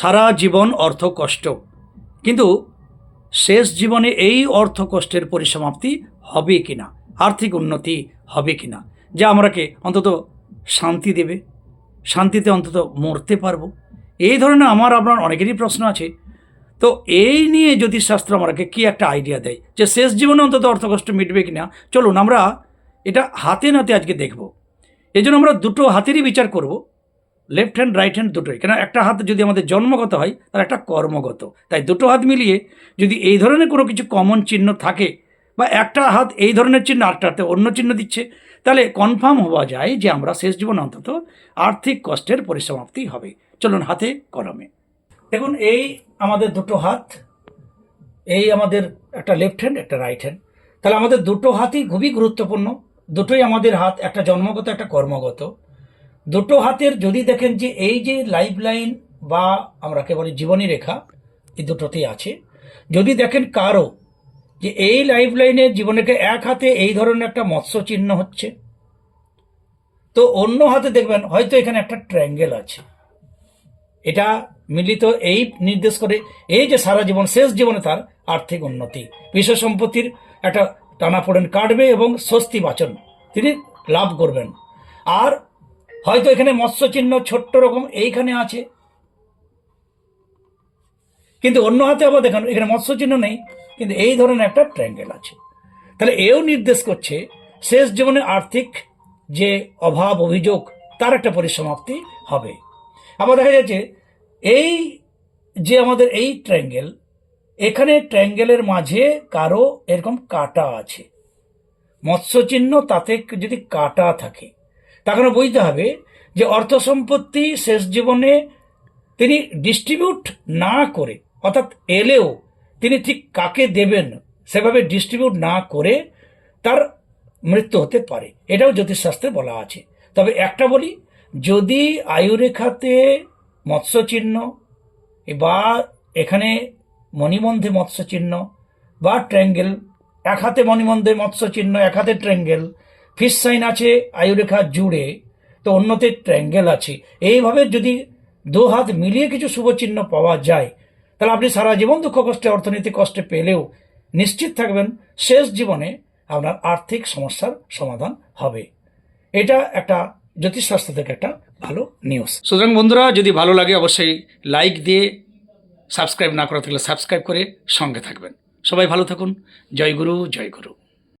সারা জীবন অর্থ কষ্ট। কিন্তু শেষ জীবনে এই অর্থ কষ্টের পরিসমাপ্তি হবে কি না আর্থিক উন্নতি হবে কি না যা আমরাকে অন্তত শান্তি দেবে, শান্তিতে অন্তত মরতে পারব। এই ধরনের আমার, আপনার অনেকেরই প্রশ্ন আছে। তো এই নিয়ে জ্যোতিষশাস্ত্র আমাকে কি একটা আইডিয়া দেয় যে শেষ জীবনে অন্তত অর্থকষ্ট মিটবে কি না চলুন, আমরা এটা হাতে নাতে আজকে দেখব। এই জন্য আমরা দুটো হাতেরই বিচার করব। লেফট হ্যান্ড রাইট হ্যান্ড দুটোই। কেন? একটা হাত যদি আমাদের জন্মগত হয়, তার একটা কর্মগত। তাই দুটো হাত মিলিয়ে যদি এই ধরনের কোনো কিছু কমন চিহ্ন থাকে, বা একটা হাত এই ধরনের চিহ্ন আরেকটা হাতে অন্য চিহ্ন দিচ্ছে, তাহলে কনফার্ম হওয়া যায় যে আমরা শেষ জীবন অন্তত আর্থিক কষ্টের পরিসমাপ্তি হবে। চলুন হাতে কলমে। দেখুন, এই আমাদের দুটো হাত, এই আমাদের একটা লেফট হ্যান্ড একটা রাইট হ্যান্ড তাহলে আমাদের দুটো হাতই খুবই গুরুত্বপূর্ণ। দুটোই আমাদের হাত, একটা জন্মগত, একটা কর্মগত। দুটো হাতের যদি দেখেন যে এই যে লাইফ লাইন বা আমরাকে বলি জীবনী রেখা, এই দুটোতেই আছে। যদি দেখেন কারও যে এই লাইফ লাইনে জীবনেকে এক হাতে এই ধরনের একটা মৎস্য চিহ্ন হচ্ছে, তো অন্য হাতে দেখবেন হয়তো এখানে একটা ট্রায়াঙ্গেল আছে। এটা মিলিত এই নির্দেশ করে এই যে সারা জীবন, শেষ জীবনে তার আর্থিক উন্নতি। বিশ্ব সম্পত্তির একটা টানাপোড়েন কাটবে এবং স্বস্তি বাচন তিনি লাভ করবেন। আর হয়তো এখানে মৎস্য চিহ্ন ছোট্ট রকম এইখানে আছে। কিন্তু অন্য হাতে আবার দেখানো, এখানে মৎস্য চিহ্ন নেই, কিন্তু এই ধরনের একটা ট্রায়াঙ্গেল আছে। তাহলে এও নির্দেশ করছে, শেষ জীবনে আর্থিক যে অভাব, অভিযোগ, তার একটা পরিসমাপ্তি হবে। আবার দেখা যাচ্ছে, এই যে আমাদের এই ট্রায়াঙ্গেল এখানে ট্রায়াঙ্গেলের মাঝে কারও এরকম কাটা আছে। মৎস্য চিহ্ন তাতে যদি কাটা থাকে তখন বুঝতে হবে যে অর্থ সম্পত্তি শেষ জীবনে তিনি ডিস্ট্রিবিউট না করে, অর্থাৎ এলেও তিনি ঠিক কাকে দেবেন সেভাবে ডিস্ট্রিবিউট না করে তার মৃত্যু হতে পারে। এটাও জ্যোতিষশাস্ত্রে বলা আছে। তবে একটা বলি, যদি আয়ুরেখাতে মৎস্য চিহ্ন বা এখানে মণিবন্ধে মৎস্য চিহ্ন বা ট্র্যাঙ্গেল, এক হাতে মণিবন্ধে মৎস্য চিহ্ন এক হাতে ট্র্যাঙ্গেল ফিস সাইন আছে, আয়ুরেখা জুড়ে, তো অন্যতে ট্র্যাঙ্গেল আছে। এইভাবে যদি দু হাত মিলিয়ে কিছু শুভ চিহ্ন পাওয়া যায়, তাহলে আপনি সারা জীবন দুঃখ কষ্টে, অর্থনৈতিক কষ্টে পেলেও নিশ্চিত থাকবেন, শেষ জীবনে আপনার আর্থিক সমস্যার সমাধান হবে। এটা একটা জ্যোতিষশাস্ত্র থেকে একটা ভালো নিউজ সুতরাং বন্ধুরা, যদি ভালো লাগে, অবশ্যই লাইক দিয়ে সাবস্ক্রাইব না করা থাকলে সাবস্ক্রাইব করে সঙ্গে থাকবেন। সবাই ভালো থাকুন। জয় গুরু জয় গুরু।